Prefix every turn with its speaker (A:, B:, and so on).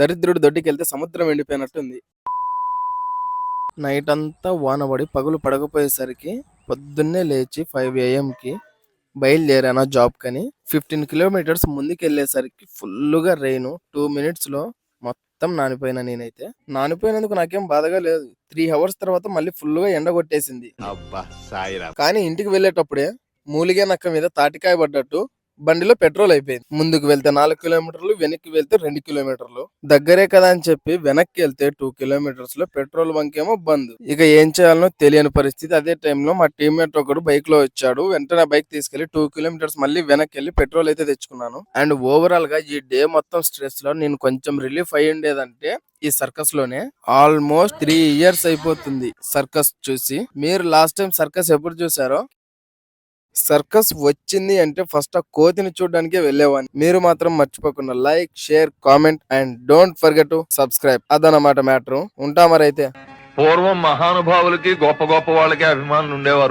A: దరిద్రుడు దొడ్డికి వెళ్తే సముద్రం ఎండిపోయినట్టుంది. నైట్ అంతా వానబడి పగులు పడకపోయేసరికి పొద్దున్నే లేచి ఫైవ్కి బయలుదేరాను జాబ్ కని ఫిఫ్టీన్ కిలోమీటర్స్ ముందుకు వెళ్ళేసరికి ఫుల్గా రెయిన్. టూ మినిట్స్లో మొత్తం నానిపోయినా నేనైతే. నానిపోయినందుకు నాకేం బాధగా లేదు. త్రీ అవర్స్ తర్వాత మళ్ళీ ఫుల్గా ఎండ కొట్టేసింది కానీ ఇంటికి వెళ్ళేటప్పుడే మూలిగే నక్క మీద తాటికాయ పడ్డట్టు బండిలో పెట్రోల్ అయిపోయింది. ముందుకు వెళ్తే నాలుగు కిలోమీటర్లు వెనక్కి వెళ్తే రెండు కిలోమీటర్లు. దగ్గరే కదా అని చెప్పి వెనక్కి వెళ్తే టూ కిలోమీటర్స్లో పెట్రోల్ బంక్ ఏమో బంద్. ఇక ఏం చేయాలనో తెలియని పరిస్థితి అదే టైంలో మా టీమ్మేట్ ఒకడు బైక్లో వచ్చాడు. వెంటనే బైక్ తీసుకెళ్ళి టూ కిలోమీటర్స్ మళ్ళీ వెనక్కి వెళ్ళి పెట్రోల్ అయితే తెచ్చుకున్నాను. అండ్ ఓవరాల్గా ఈ డే మొత్తం స్ట్రెస్లో నేను కొంచెం రిలీఫ్ అయ్యి ఉండేదంటే ఈ సర్కస్లోనే ఆల్మోస్ట్ త్రీ ఇయర్స్ అయిపోతుంది సర్కస్ చూసి. మీరు లాస్ట్ టైం సర్కస్ ఎప్పుడు చూసారో? సర్కస్ వచ్చింది అంటే ఫస్ట్ ఆ కోతిని చూడడానికి వెళ్ళేవాడిని. మీరు మాత్రం మర్చిపోకుండా like share comment and don't forget to subscribe. అదనమాట మ్యాటర్. ఉంటా మరైతే.
B: పూర్వం మహానుభావులకి గొప్ప గొప్ప వాళ్ళకి అభిమానులు ఉండేవారు.